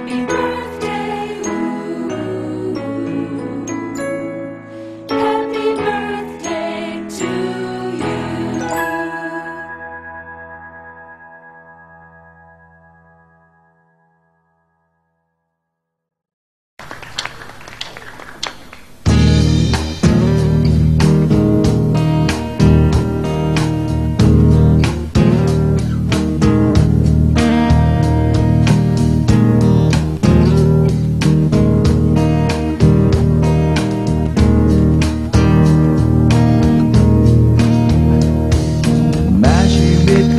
Happy birthday,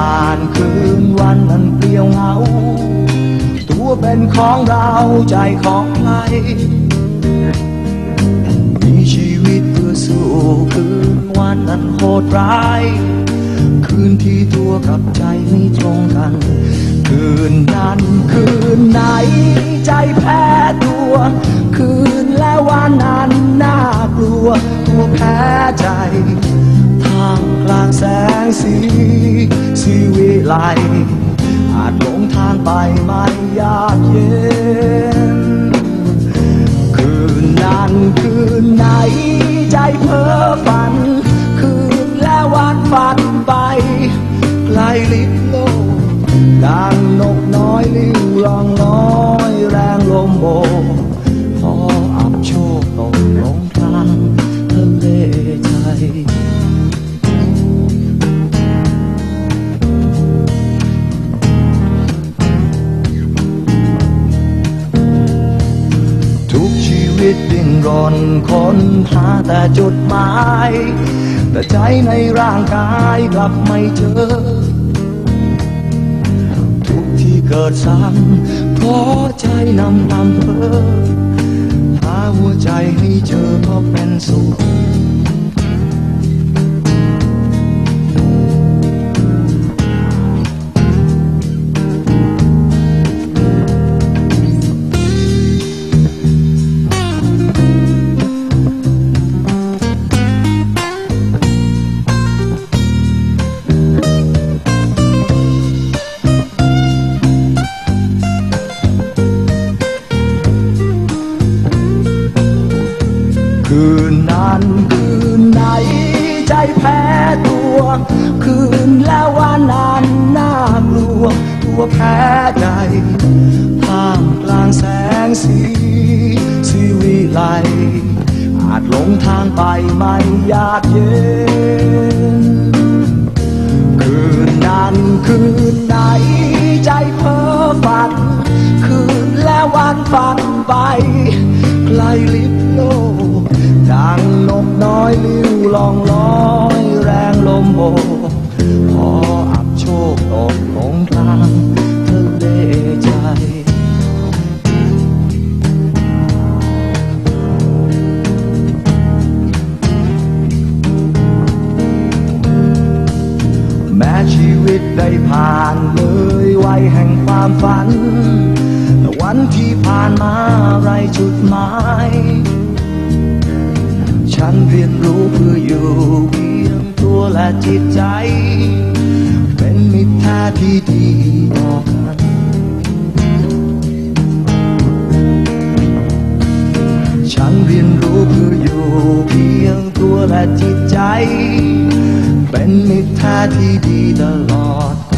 ผ่านคืนวันนั้นเปลี่ยวเหงา ตัวเป็นของเราใจของใครมีชีวิตเพื่อสู้คืนวันนั้นโหดร้าย คืนที่ตัวกับใจไม่ตรงกัน คืนนั้นคืนไหนใจแพ้ตัวคื วิไลอาจหลงทางไปไม่ยากเย็น คืนนั้นคืนไหนใจเพ้อฝัน คืนและวันฝันไปไกลลิบโลกดังนกน้อยลิ้วลองน้อยแรงลมโบ รนค้นหาแต่จุดหมาย แต่ใจในร่างกายกลับไม่เจอ ทุกที่เกิดซ้ำเพราะใจนำนำเพอหาหัวใจให้เจอเพราะเป็นสุข คืนนั้นคืนไหนใจแพ้ตัว คืนแล้ววันนั้นน่ากลัว ตัวแพ้ใจท่ามกลางแสงสีสีวิไลอาจหลงทางไปไม่ยากเย็น คืนนั้นคืนไหนใจเพ้อฝัน คืนและวันฝันไปไกลลิบโลก ดังนกน้อยลิ้วลองลอยแรงลมโบกพออับโชคตกลงกลางทะเลใจ แม้ชีวิตได้ผ่านเลยวัยแห่งความฝัน แต่วันที่ผ่านมาไรจุดหมาย นเรียนรู้เพื่ออยู่เพียงตัวและจิตใจ เป็นมิตรแท้ที่ดีต่อกันฉันเรียนรู้เพื่ออยู่เพียงตัวและจิตใจ เป็นมิตรแท้ที่ดีตลอด